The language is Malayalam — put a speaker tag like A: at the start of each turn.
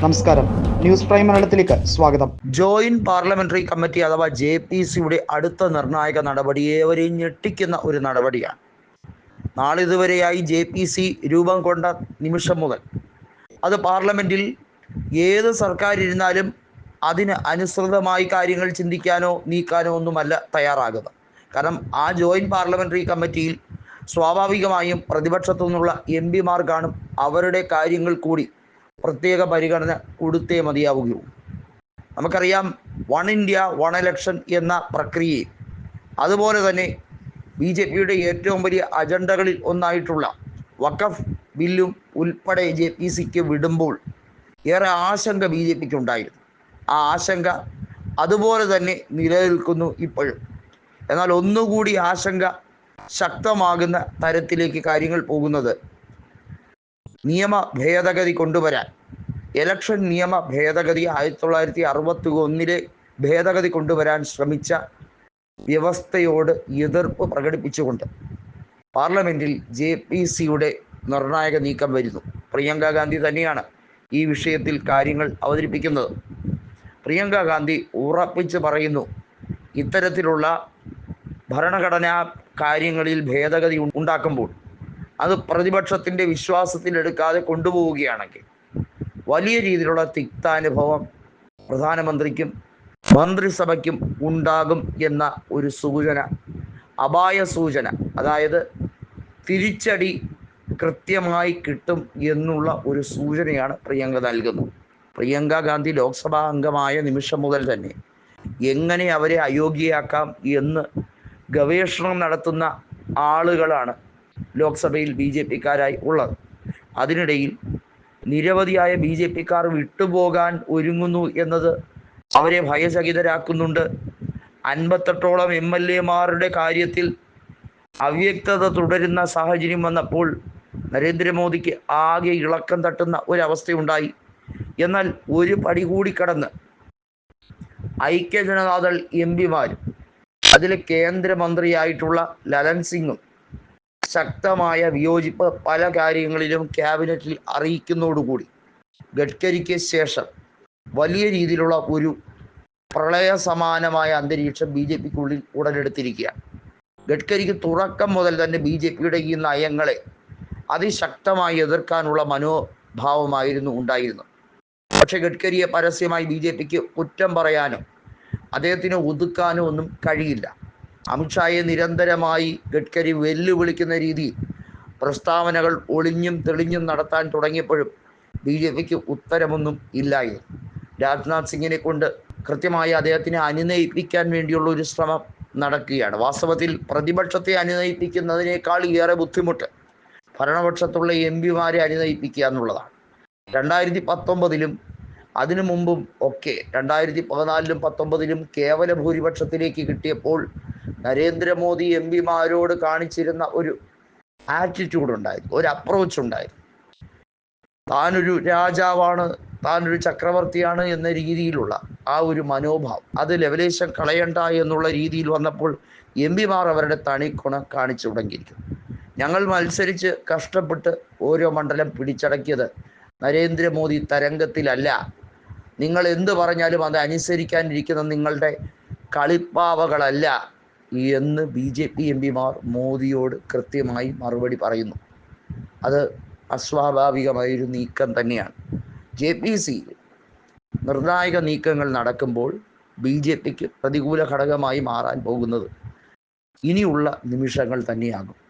A: നമസ്കാരം. ന്യൂസ് പ്രൈം മലയാളത്തിലേക്ക് സ്വാഗതം.
B: ജോയിന്റ് പാർലമെന്ററി കമ്മിറ്റി അഥവാ ജെ പി സിയുടെ അടുത്ത നിർണായക നടപടി ഏവരെയും ഞെട്ടിക്കുന്ന ഒരു നടപടിയാണ്. നാളിതുവരെയായി ജെ പി സി രൂപം കൊണ്ട നിമിഷം മുതൽ അത് പാർലമെന്റിൽ ഏത് സർക്കാർ ഇരുന്നാലും അതിന് അനുസൃതമായി കാര്യങ്ങൾ ചിന്തിക്കാനോ നീക്കാനോ ഒന്നുമല്ല തയ്യാറാകുന്നത്. കാരണം ആ ജോയിന്റ് പാർലമെന്ററി കമ്മിറ്റിയിൽ സ്വാഭാവികമായും പ്രതിപക്ഷത്തു നിന്നുള്ള എം പിമാർ കാണും അവരുടെ കാര്യങ്ങൾ കൂടി പ്രത്യേക പരിഗണന കൊടുത്തേ മതിയാവുകയുള്ളൂ നമുക്കറിയാം വൺ ഇന്ത്യ വൺ ഇലക്ഷൻ എന്ന പ്രക്രിയയിൽ അതുപോലെ തന്നെ ബി ജെ പിയുടെ ഏറ്റവും വലിയ അജണ്ടകളിൽ ഒന്നായിട്ടുള്ള വഖഫ് ബില്ലും ഉൾപ്പെടെ ജെ പി സിക്ക് വിടുമ്പോൾ ഏറെ ആശങ്ക ബി ജെ പിക്ക് ഉണ്ടായിരുന്നു ആ ആശങ്ക അതുപോലെ തന്നെ നിലനിൽക്കുന്നു ഇപ്പോഴും. എന്നാൽ ഒന്നുകൂടി ആശങ്ക ശക്തമാകുന്ന തരത്തിലേക്ക് കാര്യങ്ങൾ പോകുന്നത് നിയമ ഭേദഗതി കൊണ്ടുവരാൻ. ഇലക്ഷൻ നിയമ ഭേദഗതി ആയിരത്തി തൊള്ളായിരത്തി അറുപത്തി ഒന്നിലെ ഭേദഗതി കൊണ്ടുവരാൻ ശ്രമിച്ച വ്യവസ്ഥയോട് എതിർപ്പ് പ്രകടിപ്പിച്ചുകൊണ്ട് പാർലമെന്റിൽ ജെ പി സിയുടെ നിർണായക നീക്കം വരുന്നു. പ്രിയങ്ക ഗാന്ധി തന്നെയാണ് ഈ വിഷയത്തിൽ കാര്യങ്ങൾ അവതരിപ്പിക്കുന്നത്. പ്രിയങ്ക ഗാന്ധി ഉറപ്പിച്ച് പറയുന്നു ഇത്തരത്തിലുള്ള ഭരണഘടനാ കാര്യങ്ങളിൽ ഭേദഗതി ഉണ്ടാക്കുമ്പോൾ അത് പ്രതിപക്ഷത്തിന്റെ വിശ്വാസത്തിലെടുക്കാതെ കൊണ്ടുപോവുകയാണെങ്കിൽ വലിയ രീതിയിലുള്ള തിക്താനുഭവം പ്രധാനമന്ത്രിക്കും മന്ത്രിസഭയ്ക്കും ഉണ്ടാകും എന്ന ഒരു സൂചന അപായ സൂചന. അതായത് തിരിച്ചടി കൃത്യമായി കിട്ടും എന്നുള്ള ഒരു സൂചനയാണ് പ്രിയങ്ക നൽകുന്നത്. പ്രിയങ്ക ഗാന്ധി ലോക്സഭാ അംഗമായ നിമിഷം മുതൽ തന്നെ എങ്ങനെ അവരെ അയോഗ്യയാക്കാം എന്ന് ഗവേഷണം നടത്തുന്ന ആളുകളാണ് ലോക്സഭയിൽ ബി ജെ പിക്കാരായി ഉള്ളത്. അതിനിടയിൽ നിരവധിയായ ബി ജെ പിക്കാർ വിട്ടുപോകാൻ ഒരുങ്ങുന്നു എന്നത് അവരെ ഭയചകിതരാക്കുന്നുണ്ട്. അൻപത്തെട്ടോളം എം എൽ എമാരുടെ കാര്യത്തിൽ അവ്യക്തത തുടരുന്ന സാഹചര്യം വന്നപ്പോൾ നരേന്ദ്രമോദിക്ക് ആകെ ഇളക്കം തട്ടുന്ന ഒരവസ്ഥയുണ്ടായി. എന്നാൽ ഒരു പടി കൂടി കടന്ന് ഐക്യ ജനതാദൾ എം പിമാരും അതിൽ കേന്ദ്രമന്ത്രിയായിട്ടുള്ള ലലൻ സിംഗും ശക്തമായ വിയോജിപ്പ് പല കാര്യങ്ങളിലും ക്യാബിനറ്റിൽ അറിയിക്കുന്നതോടുകൂടി. ഗഡ്കരിക്ക് ശേഷം വലിയ രീതിയിലുള്ള ഒരു പ്രളയ സമാനമായ അന്തരീക്ഷം ബി ജെ പിക്കുള്ളിൽ ഉടലെടുത്തിരിക്കുകയാണ്. ഗഡ്കരിക്ക് തുടക്കം മുതൽ തന്നെ ബി ജെ പിയുടെ ഈ നയങ്ങളെ അതിശക്തമായി എതിർക്കാനുള്ള മനോഭാവമായിരുന്നു ഉണ്ടായിരുന്നത്. പക്ഷേ ഗഡ്കരിയെ പരസ്യമായി ബി ജെ പിക്ക് കുറ്റം പറയാനോ അദ്ദേഹത്തിന് ഒതുക്കാനോ ഒന്നും കഴിയില്ല. അമിത്ഷായെ നിരന്തരമായി ഗഡ്കരി വെല്ലുവിളിക്കുന്ന രീതിയിൽ പ്രസ്താവനകൾ ഒളിഞ്ഞും തെളിഞ്ഞും നടത്താൻ തുടങ്ങിയപ്പോഴും ബി ജെ പിക്ക് ഉത്തരമൊന്നും ഇല്ലായിരുന്നു. രാജ്നാഥ് സിംഗിനെ കൊണ്ട് കൃത്യമായി അദ്ദേഹത്തിനെ അനുനയിപ്പിക്കാൻ വേണ്ടിയുള്ള ഒരു ശ്രമം നടക്കുകയാണ്. വാസ്തവത്തിൽ പ്രതിപക്ഷത്തെ അനുനയിപ്പിക്കുന്നതിനേക്കാൾ ഏറെ ബുദ്ധിമുട്ട് ഭരണപക്ഷത്തുള്ള എം പിമാരെ അനുനയിപ്പിക്കുക എന്നുള്ളതാണ്. രണ്ടായിരത്തി പത്തൊമ്പതിലും അതിനു മുമ്പും ഒക്കെ രണ്ടായിരത്തി പതിനാലിലും പത്തൊമ്പതിലും കേവല ഭൂരിപക്ഷത്തിലേക്ക് കിട്ടിയപ്പോൾ നരേന്ദ്രമോദി എം പിമാരോട് കാണിച്ചിരുന്ന ഒരു ആറ്റിറ്റ്യൂഡ് ഉണ്ടായിരുന്നു ഒരു അപ്രോച്ച് ഉണ്ടായിരുന്നു. താനൊരു രാജാവാണ് താനൊരു ചക്രവർത്തിയാണ് എന്ന രീതിയിലുള്ള ആ ഒരു മനോഭാവം. അത് ലെവലേശം കളയണ്ട എന്നുള്ള രീതിയിൽ വന്നപ്പോൾ എം പിമാർ അവരുടെ തണിക്കുണ കാണിച്ചു തുടങ്ങിയിരിക്കുന്നു. ഞങ്ങൾ മത്സരിച്ച് കഷ്ടപ്പെട്ട് ഓരോ മണ്ഡലം പിടിച്ചടക്കിയത് നരേന്ദ്രമോദി തരംഗത്തിലല്ല. നിങ്ങൾ എന്ത് പറഞ്ഞാലും അത് അനുസരിക്കാനിരിക്കുന്ന നിങ്ങളുടെ കളിപ്പാവകളല്ല. എന്ന് ബി ജെ പി എം പിമാർ മോദിയോട് കൃത്യമായി മറുപടി പറയുന്നു. അത് അസ്വാഭാവികമായൊരു നീക്കം തന്നെയാണ്. ജെ പി സി നിർണായക നീക്കങ്ങൾ നടക്കുമ്പോൾ ബി ജെ പിക്ക് പ്രതികൂല ഘടകമായി മാറാൻ പോകുന്നത് ഇനിയുള്ള നിമിഷങ്ങൾ തന്നെയാകും.